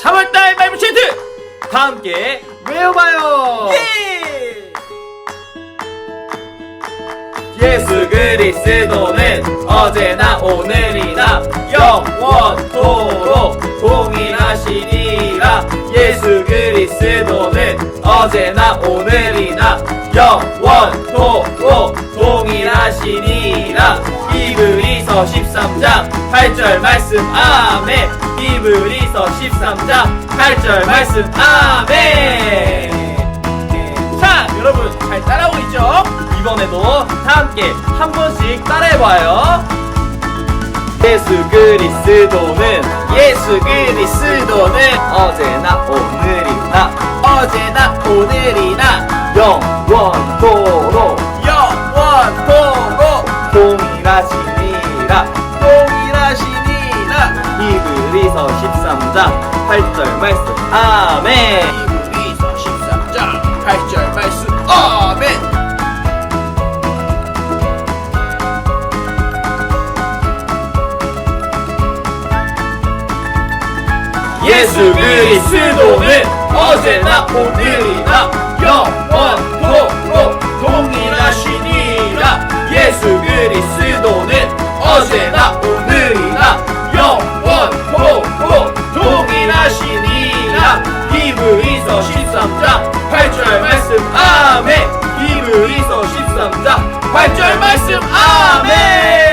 삼월달 말부 챈트 다 함께 외워봐요. 예수 그리스도는 어제나 오늘이나 영원토록 동일하시니라 예수 그리스도는 어제나 오늘이나 영원토록 동일하시니라 이브리서 13장 8절 말씀 아멘 이브리서 13장 8절 말씀 아멘 자, 여러분 잘 따라오고 있죠? 이번에도 다 함께 한 번씩 따라해봐요. 예수 그리스도는 예수 그리스도는 어제나 오늘이 이브리서 13장 8절 말씀. 아멘. 이브리서 13장 8절 말씀. 아멘. 예수 그리스도는 어제나 오늘이나 영원토록 동일하시니라. 예수 그리스도는 어제나 13장 8절 말씀 아멘. 히브리서 13장 8절 말씀 아멘